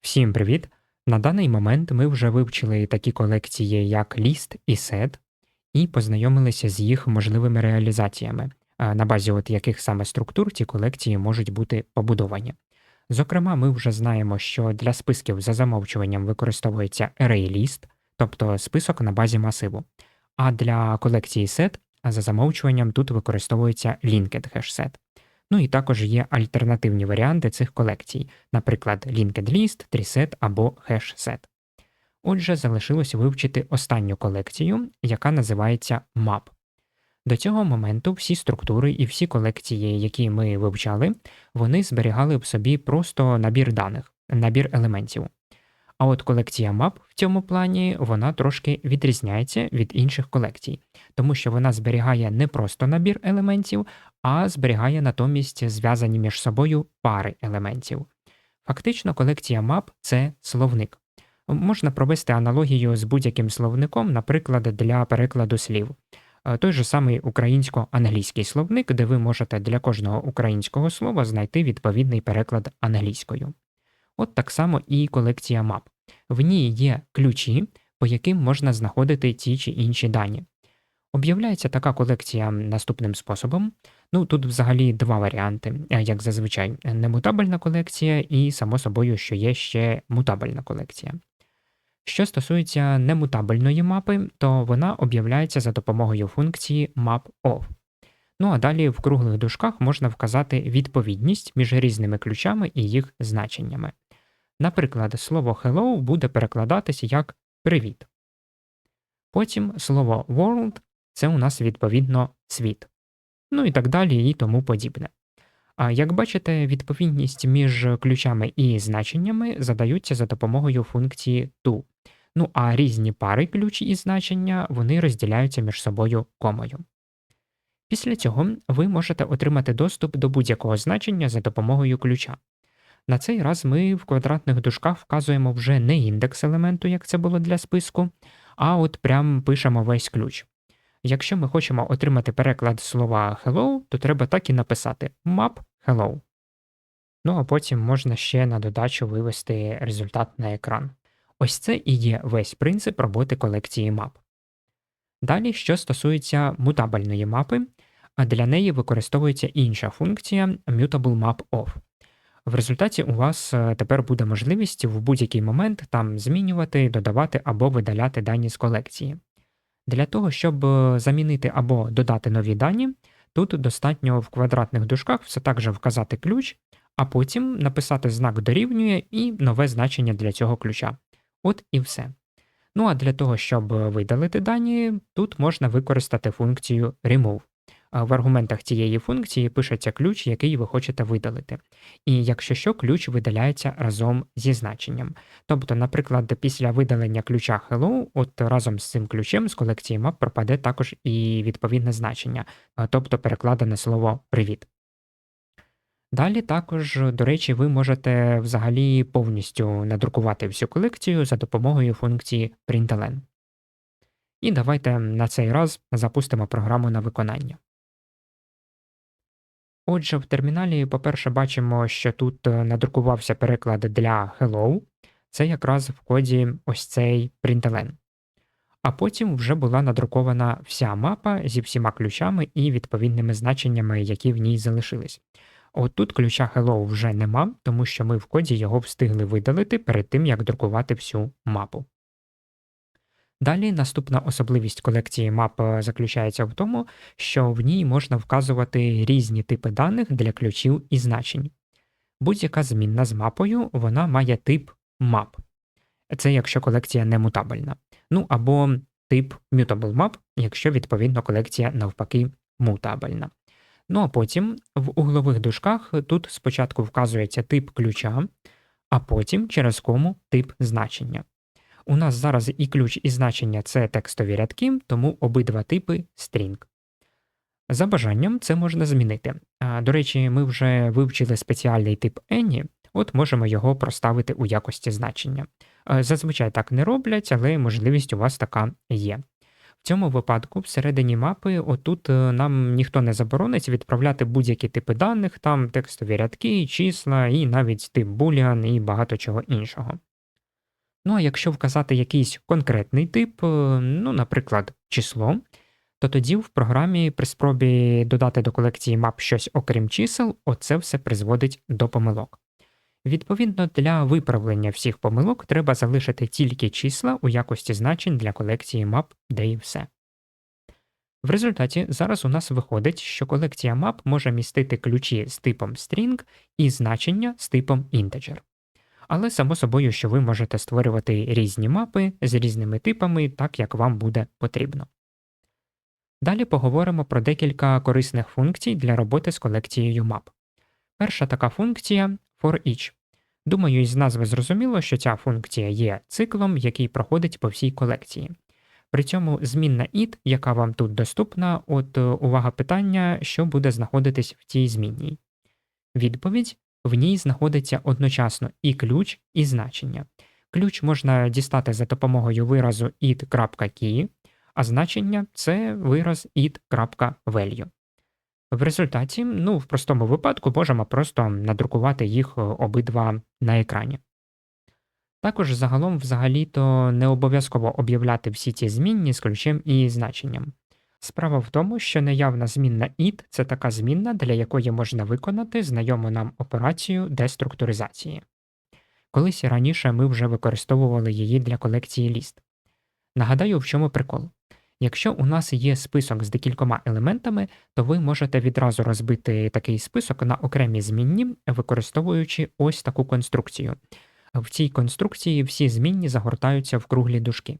Всім привіт! На даний момент ми вже вивчили такі колекції, як ліст і сет, і познайомилися з їх можливими реалізаціями, е, на базі от яких саме структур ці колекції можуть бути побудовані. Зокрема, ми вже знаємо, що для списків за замовчуванням використовується array list, тобто список на базі масиву. А для колекції set за замовчуванням тут використовується linked hash set. Ну і також є альтернативні варіанти цих колекцій, наприклад, linked list, treeset або hashset. Отже, залишилось вивчити останню колекцію, яка називається map. До цього моменту всі структури і всі колекції, які ми вивчали, вони зберігали в собі просто набір даних, набір елементів. А от колекція map в цьому плані вона трошки відрізняється від інших колекцій, тому що вона зберігає не просто набір елементів, а зберігає натомість зв'язані між собою пари елементів. Фактично, колекція map – це словник. Можна провести аналогію з будь-яким словником, наприклад, для перекладу слів. Е, Той же самий українсько-англійський словник, де ви можете для кожного українського слова знайти відповідний переклад англійською. От так само і колекція мап. В ній є ключі, по яким можна знаходити ті чи інші дані. Об'являється така колекція наступним способом. Ну, тут взагалі два варіанти, е, як зазвичай, немутабельна колекція, і, само собою, що є ще мутабельна колекція. Що стосується немутабельної мапи, то вона об'являється за допомогою функції map_of. Ну а далі в круглих дужках можна вказати відповідність між різними ключами і їх значеннями. Наприклад, слово hello буде перекладатися як привіт. Потім слово world це у нас відповідно світ. Ну і так далі, і тому подібне. А як бачите, відповідність між ключами і значеннями задаються за допомогою функції to. Ну а різні пари ключ і значення вони розділяються між собою комою. Після цього ви можете отримати доступ до будь-якого значення за допомогою ключа. На цей раз ми в квадратних дужках вказуємо вже не індекс елементу, як це було для списку, а от прям пишемо весь ключ. Якщо ми хочемо отримати переклад слова hello, то треба так і написати map hello. Ну а потім можна ще на додачу вивести результат на екран. Ось це і є весь принцип роботи колекції мап. Далі, що стосується мутабельної мапи, для неї використовується інша функція Mutable Map Of. В результаті у вас е, тепер буде можливість в будь-який момент там змінювати, додавати або видаляти дані з колекції. Для того, щоб е, замінити або додати нові дані, тут достатньо в квадратних дужках все так же вказати ключ, а потім написати знак дорівнює і нове значення для цього ключа. От і все. Ну а для того, щоб видалити дані, тут можна використати функцію remove. В аргументах цієї функції пишеться ключ, який ви хочете видалити. І якщо що, ключ видаляється разом зі значенням. Тобто, наприклад, після видалення ключа hello, от разом з цим ключем з колекції map пропаде також і відповідне значення, тобто перекладене слово привіт. Далі також, до речі, ви можете взагалі повністю надрукувати всю колекцію за допомогою функції println. І давайте на цей раз запустимо програму на виконання. Отже, в терміналі, по-перше, бачимо, що тут е, надрукувався переклад для hello, це якраз в коді ось цей println. А потім вже була надрукована вся мапа зі всіма ключами і відповідними значеннями, які в ній залишились. От тут ключа Hello вже нема, тому що ми в коді його встигли видалити перед тим, як друкувати всю мапу. Далі наступна особливість колекції мап е, заключається в тому, що в ній можна вказувати різні типи даних для ключів і значень. Будь-яка змінна з мапою вона має тип map. Це якщо колекція не мутабельна. Ну або тип mutable map, якщо відповідно колекція навпаки мутабельна. Ну а потім в углових дужках тут спочатку вказується тип ключа, а потім через кому тип значення. У нас зараз і ключ, і значення це текстові рядки, тому обидва типи string. За бажанням це можна змінити. До речі, ми вже вивчили спеціальний тип any, от можемо його проставити у якості значення. Зазвичай так не роблять, але можливість у вас така є. В цьому випадку всередині мапи отут е, нам ніхто не заборонить відправляти будь-які типи даних, там текстові рядки, числа і навіть тип boolean і багато чого іншого. Ну а якщо вказати якийсь конкретний тип, е, ну, наприклад, число, то тоді в програмі при спробі додати до колекції мап щось окрім чисел, оце все призводить до помилок. Відповідно, для виправлення всіх помилок треба залишити тільки числа у якості значень для колекції мап, де і все. В результаті зараз у нас виходить, що колекція мап може містити ключі з типом string і значення з типом integer. Але само собою, що ви можете створювати різні мапи з різними типами, так як вам буде потрібно. Далі поговоримо про декілька корисних функцій для роботи з колекцією мап. Перша така функція forEach. Думаю, із назви зрозуміло, що ця функція є циклом, який проходить по всій колекції. При цьому змінна id, яка вам тут доступна, от увага питання, що буде знаходитись в цій змінній. Відповідь в ній знаходиться одночасно і ключ, і значення. Ключ можна дістати за допомогою виразу id.key, а значення це вираз id.value. В результаті, ну, в простому випадку, можемо просто надрукувати їх обидва на екрані. Також загалом взагалі-то не обов'язково об'являти всі ці змінні з ключем і значенням. Справа в тому, що неявна змінна id це така змінна, для якої можна виконати знайому нам операцію деструктуризації. Колись раніше ми вже використовували її для колекції ліст. Нагадаю, в чому прикол. Якщо у нас є список з декількома елементами, то ви можете відразу розбити такий список на окремі змінні, використовуючи ось таку конструкцію. В цій конструкції всі змінні загортаються в круглі дужки.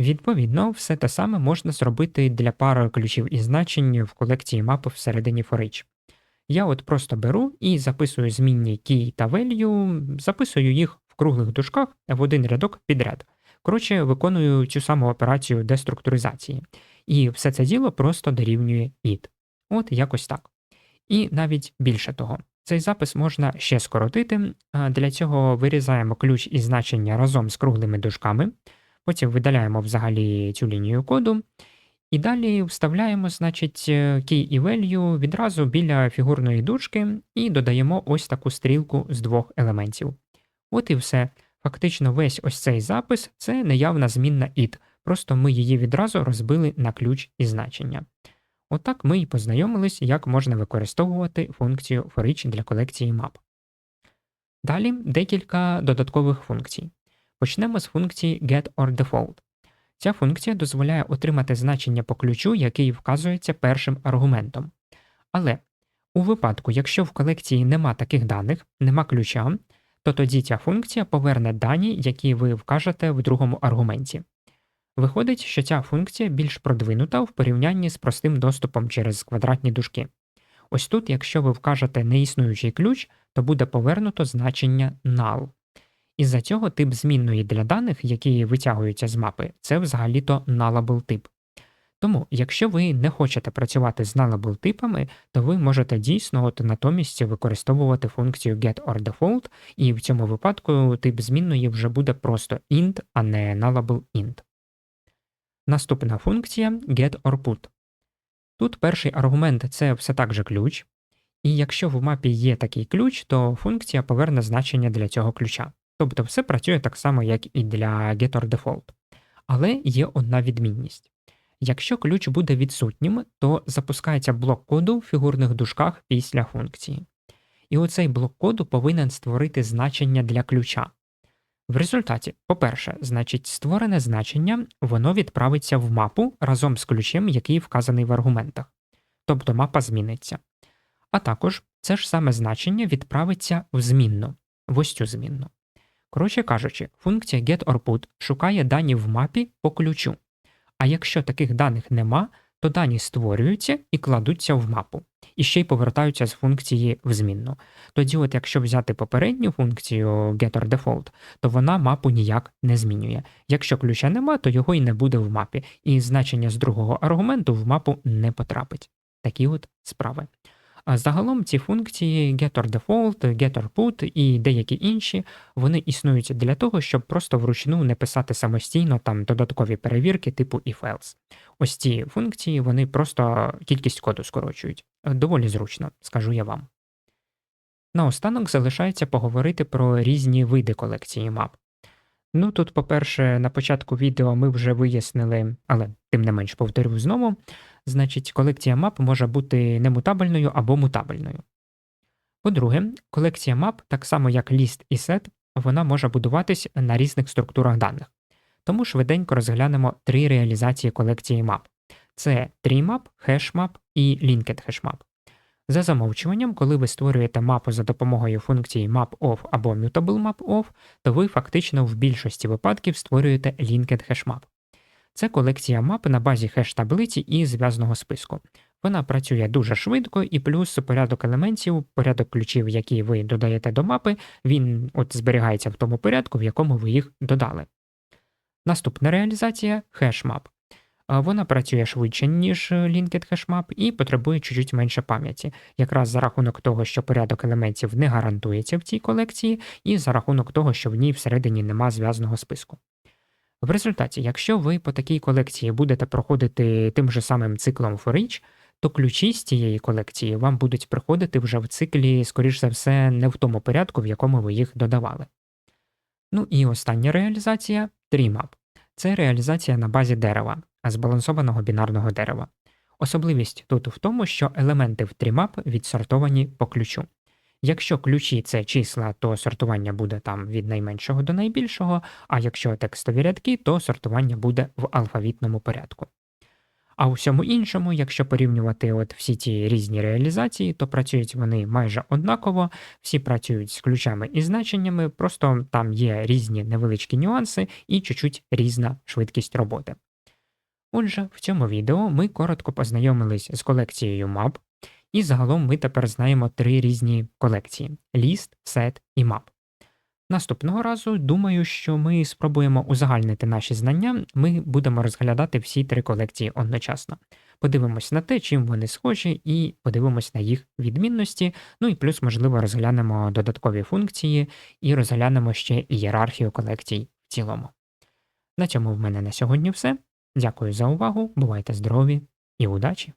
Відповідно, все те саме можна зробити для пари ключів і значень в колекції мапи всередині forEach. Я от просто беру і записую змінні key та value, записую їх в круглих дужках в один рядок підряд. Коротше, виконую цю саму операцію деструктуризації. І все це діло просто дорівнює id. От якось так. І навіть більше того, цей запис можна ще скоротити. Для цього вирізаємо ключ і значення разом з круглими дужками, потім видаляємо взагалі цю лінію коду. І далі вставляємо, значить, key і value відразу біля фігурної дужки і додаємо ось таку стрілку з двох елементів. От і все. Фактично, весь ось цей запис це неявна змінна id, просто ми її відразу розбили на ключ і значення. Отак ми і познайомились, як можна використовувати функцію forEach для колекції мап. Далі декілька додаткових функцій. Почнемо з функції getOrDefault. Ця функція дозволяє отримати значення по ключу, який вказується першим аргументом. Але у випадку, якщо в колекції нема таких даних, нема ключа, то тоді ця функція поверне дані, які ви вкажете в другому аргументі. Виходить, що ця функція більш продвинута в порівнянні з простим доступом через квадратні дужки. Ось тут, якщо ви вкажете неіснуючий ключ, то буде повернуто значення null. Із-за цього тип змінної для даних, які витягуються з мапи, це взагалі-то nullable тип. Тому, якщо ви не хочете працювати з nullable типами, то ви можете дійсно от натомість використовувати функцію getOrDefault, і в цьому випадку тип змінної вже буде просто int, а не nullable int. Наступна функція getOrPut. Тут перший аргумент це все так же ключ, і якщо в мапі є такий ключ, то функція поверне значення для цього ключа. Тобто все працює так само, як і для getOrDefault. Але є одна відмінність. Якщо ключ буде відсутнім, то запускається блок коду в фігурних дужках після функції. І оцей блок коду повинен створити значення для ключа. В результаті, по-перше, значить, створене значення воно відправиться в мапу разом з ключем, який вказаний в аргументах, тобто мапа зміниться. А також це ж саме значення відправиться в змінну, в ось цю змінну. Коротше кажучи, функція getOrPut шукає дані в мапі по ключу. А якщо таких даних нема, то дані створюються і кладуться в мапу, і ще й повертаються з функції в змінну. Тоді, от якщо взяти попередню функцію getOrDefault, то вона мапу ніяк не змінює. Якщо ключа нема, то його і не буде в мапі, і значення з другого аргументу в мапу не потрапить. Такі от справи. Загалом ці функції getter-default, getter-put і деякі інші, вони існують для того, щоб просто вручну не писати самостійно там додаткові перевірки типу if-else. Ось ці функції вони просто кількість коду скорочують. Доволі зручно, скажу я вам. Наостанок залишається поговорити про різні види колекції мап. Ну тут, по-перше, на початку відео ми вже вияснили, але тим не менш повторю знову, значить, колекція мап може бути немутабельною або мутабельною. По-друге, колекція мап, так само як ліст і сет, вона може будуватись на різних структурах даних. Тому швиденько розглянемо три реалізації колекції мап: це TreeMap, HashMap і Linked HashMap. За замовчуванням, коли ви створюєте мапу за допомогою функції map_of або mutable_map_of, то ви фактично в більшості випадків створюєте linked hashmap. Це колекція мап на базі хеш-таблиці і зв'язного списку. Вона працює дуже швидко, і плюс порядок елементів, порядок ключів, які ви додаєте до мапи, він от зберігається в тому порядку, в якому ви їх додали. Наступна реалізація. А Вона працює швидше, ніж Linked HashMap, і потребує чуть-чуть менше пам'яті, якраз за рахунок того, що порядок елементів не гарантується в цій колекції, і за рахунок того, що в ній всередині нема зв'язаного списку. В результаті, якщо ви по такій колекції будете проходити тим же самим циклом for each, то ключі з цієї колекції вам будуть приходити вже в циклі, скоріш за все, не в тому порядку, в якому ви їх додавали. Ну і остання реалізація TreeMap. Це реалізація на базі дерева, збалансованого бінарного дерева. Особливість тут в тому, що елементи в TreeMap відсортовані по ключу. Якщо ключі це числа, то сортування буде там від найменшого до найбільшого, а якщо текстові рядки, то сортування буде в алфавітному порядку. А у всьому іншому, якщо порівнювати от всі ці різні реалізації, то працюють вони майже однаково, всі працюють з ключами і значеннями, просто там є різні невеличкі нюанси і чуть-чуть різна швидкість роботи. Отже, в цьому відео ми коротко познайомились з колекцією мап, і загалом ми тепер знаємо три різні колекції: ліст, сет і мап. Наступного разу, думаю, що ми спробуємо узагальнити наші знання, ми будемо розглядати всі три колекції одночасно. Подивимось на те, чим вони схожі, і подивимось на їх відмінності, ну і плюс, можливо, розглянемо додаткові функції і розглянемо ще ієрархію колекцій в цілому. На цьому в мене на сьогодні все. Дякую за увагу, бувайте здорові і удачі!